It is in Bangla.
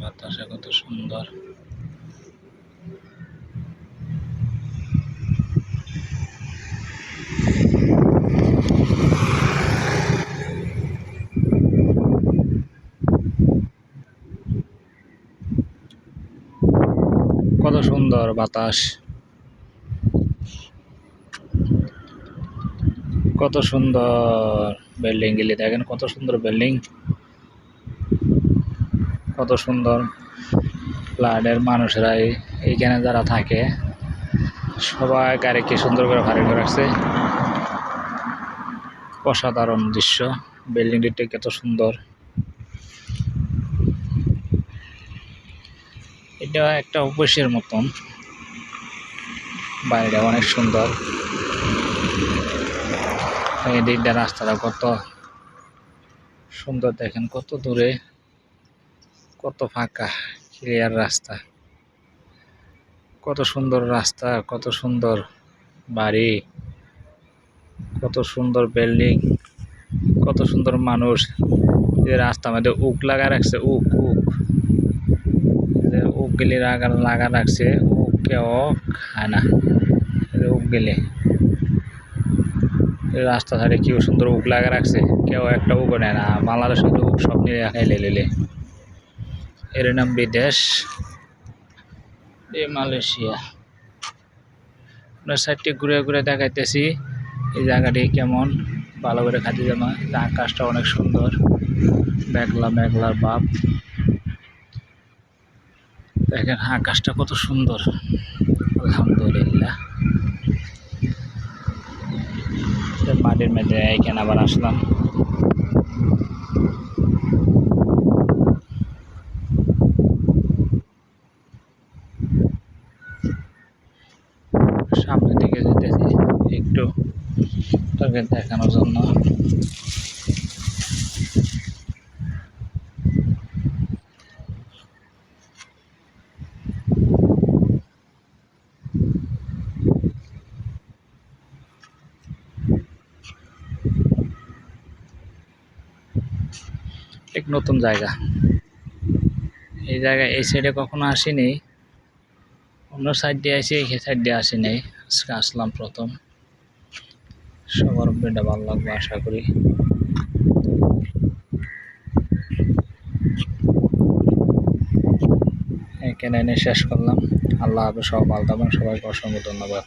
বাতাস কত সুন্দর। কত সুন্দর বাতাস। কত সুন্দর বিল্ডিং গুলি দেখেন কত সুন্দর বিল্ডিং। কত সুন্দর ফ্ল্যাটের মানুষেরা এই- এইখানে যারা থাকে, সবাই গাড়িকে সুন্দর করে ভাড়ি করে রাখছে। অসাধারণ দৃশ্য, বিল্ডিংটি কত সুন্দর। এটা একটা অফিসের মতন। বাইরে অনেক সুন্দর। এই দিকটা রাস্তাটা কত সুন্দর দেখেন, কত দূরে। কত ফাঁকা ক্লিয়ার রাস্তা। কত সুন্দর রাস্তা, কত সুন্দর বাড়ি, কত সুন্দর বিল্ডিং কত সুন্দর মানুষ। যে রাস্তার মধ্যে উক লাগা রাখছে, উক উক। উক গেলে লাগা লাগা রাখছে উক কেউ খায় না। উক গেলে। রাস্তা ধারে কেউ সুন্দর উক লাগা রাখছে, কেউ একটা উক নেয় না। বাংলাদেশে উক সব নিয়ে খাইলে লেলে এর নাম বিদেশ। এ মালয়েশিয়া। আপনার সাইডটি ঘুরে ঘুরে দেখাইতেছি, এই জায়গাটি কেমন? ভালো করে খাতি জামা আকাশটা অনেক সুন্দর। মেঘলা মেঘলার বাপ। দেখেন আকাশটা কত সুন্দর। আলহামদুলিল্লাহ। মাটির মধ্যে এইখানে আবার আসলাম। সামনের দিকে যেতেছি, একটু তাকে দেখানোর জন্য। এক নতুন জায়গা। এই জায়গায়, এই সাইডে কখনো আসিনি। অন্য সাইড দিয়ে আসি, এই সাইড দিয়ে নাই। আজকে আসলাম প্রথম। সবার ভিডিও ভালো লাগবে, আশা করি। এখানে এনে শেষ করলাম। আল্লাহ হাফেজ সব ভালো থাকবেন, সবাইকে অসংখ্য ধন্যবাদ।